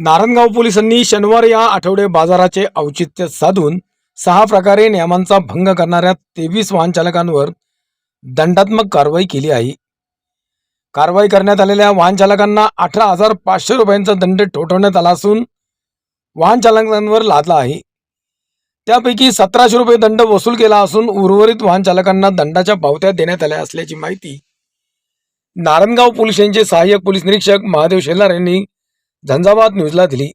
नारायणगाव पोलिसांनी शनिवार या आठवडे बाजाराचे औचित्य साधून सहा प्रकारे नियमांचा भंग करणाऱ्या तेवीस वाहनचालकांवर दंडात्मक कारवाई केली आहे. कारवाई करण्यात आलेल्या वाहनचालकांना अठरा हजार पाचशे रुपयांचा दंड ठोठवण्यात आला असून वाहनचालकांवर लादला आहे. त्यापैकी सतराशे रुपये दंड वसूल केला असून उर्वरित वाहनचालकांना दंडाच्या पावत्या देण्यात आल्या असल्याची माहिती नारायणगाव पोलिसांचे सहाय्यक पोलीस निरीक्षक महादेव शेलार यांनी झंझावात न्यूजला दिली.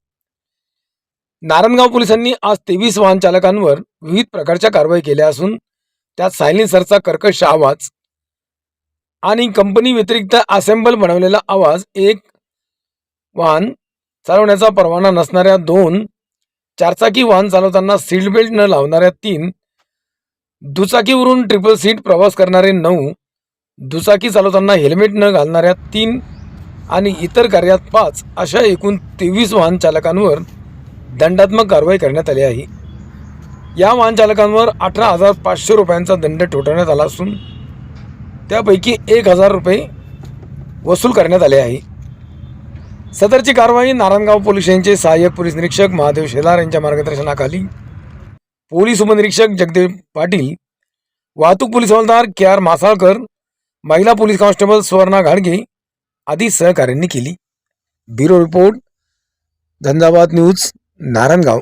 नारायणगाव पोलिसांनी आज तेवीस वाहन चालकांवर विविध प्रकारच्या कारवाई केल्या असून त्यात सायलेन्सरचा कर्कश आवाज आणि कंपनी व्यतिरिक्त असेंबल बनवलेला आवाज एक वाहन चालवण्याचा परवाना नसणाऱ्या दोन चारचाकी वाहन चालवताना सीट बेल्ट न लावणाऱ्या तीन दुचाकीवरून ट्रिपल सीट प्रवास करणारे नऊ दुचाकी चालवताना हेल्मेट न घालणाऱ्या तीन आणि इतर कार्यात पाच अशा एकूण तेवीस वाहन चालकांवर दंडात्मक कारवाई करण्यात आली आहे. या वाहन चालकांवर अठरा हजार पाचशे रुपयांचा दंड ठोठवण्यात आला असून त्यापैकी एक हजार रुपये वसूल करण्यात आले आहे. सदरची कारवाई नारायणगाव पोलीस यांचे सहाय्यक पोलीस निरीक्षक महादेव शेलार यांच्या मार्गदर्शनाखाली पोलीस उपनिरीक्षक जगदेव पाटील वाहतूक पोलीस हवालदार के आर मासाळकर महिला पोलीस कॉन्स्टेबल सुवर्णा घाडगे आदी सहकार्यांनी केली. ब्युरो रिपोर्ट धंदाबाद न्यूज नारायणगाव.